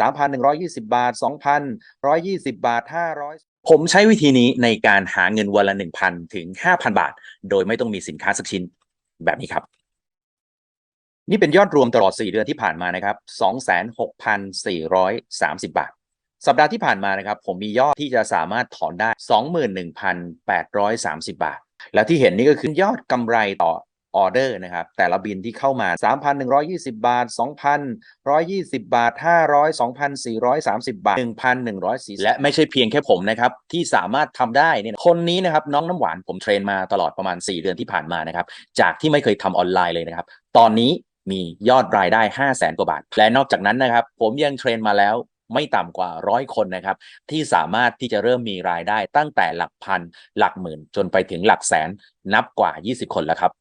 3,120 บาท 2,120 บาท 500ผมใช้วิธีนี้ในการหาเงินวันละ 1,000 ถึง 5,000 บาท โดยไม่ต้องมีสินค้าสักชิ้นแบบนี้ครับ นี่เป็นยอดรวมตลอด 4 เดือนที่ผ่านมานะครับ 26,430 บาท สัปดาห์ที่ผ่านมานะครับ ผมมียอดที่จะสามารถถอนได้ 21,830 บาท แล้วที่เห็นนี่ก็คือยอดกำไรต่อ ออเดอร์นะครับแต่ละบินที่เข้ามา 3,120 บาท 2,120 บาท 500 2,430 บาท 1,140 และไม่ใช่เพียงแค่ผมนะครับ ที่สามารถทำได้เนี่ยคนนี้นะครับน้องน้ำหวานผมเทรนมาตลอดประมาณ 4 เดือนที่ผ่านมานะครับ จากที่ไม่เคยทำออนไลน์เลยนะครับ ตอนนี้มียอดรายได้ 5 0 0แสนกว่าบาท และนอกจากนั้นนะครับ ผมยังเทรนมาแล้วไม่ต่ำกว่าร้อยคนนะครับ ที่สามารถที่จะเริ่มมีรายได้ตั้งแต่หลักพัน หลักหมื่น จนไปถึงหลักแสนนับกว่า 20 คนแล้วครับ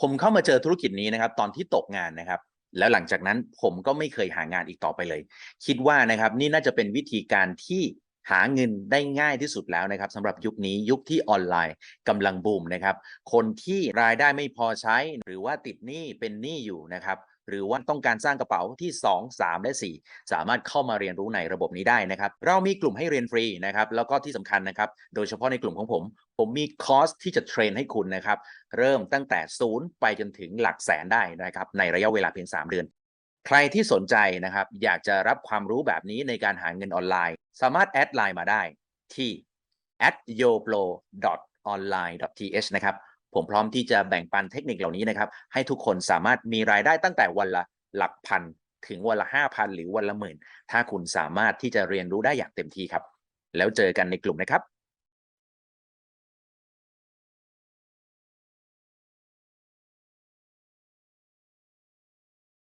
ผมเข้ามาเจอธุรกิจนี้นะครับ ตอนที่ตกงานนะครับ แล้วหลังจากนั้นผมก็ไม่เคยหางานอีกต่อไปเลย คิดว่านะครับนี่น่าจะเป็นวิธีการที่หาเงินได้ง่ายที่สุดแล้วนะครับสำหรับยุคนี้ยุคที่ออนไลน์กำลังบูมนะครับ คนที่รายได้ไม่พอใช้หรือว่าติดหนี้เป็นหนี้อยู่นะครับ หรือว่าต้องการสร้างกระเป๋าที่ 2 3 และ 4 สามารถเข้ามาเรียนรู้ในระบบนี้ได้นะครับ เรามีกลุ่มให้เรียนฟรีนะครับ แล้วก็ที่สำคัญนะครับ โดยเฉพาะในกลุ่มของผม ผมมีคอร์สที่จะเทรนให้คุณนะครับ เริ่มตั้งแต่ศูนย์ไปจนถึงหลักแสนได้นะครับ ในระยะเวลาเพียง 3 เดือน ใครที่สนใจนะครับ อยากจะรับความรู้แบบนี้ในการหาเงินออนไลน์ สามารถแอดไลน์มาได้ที่ at yopro online th นะครับ ผมพร้อมที่จะแบ่งปันเทคนิคเหล่านี้นะครับ ให้ทุกคนสามารถมีรายได้ตั้งแต่วันละหลักพัน ถึงวันละห้าพันหรือวันละหมื่น ถ้าคุณสามารถที่จะเรียนรู้ได้อย่างเต็มที่ครับ แล้วเจอกันในกลุ่มนะครับ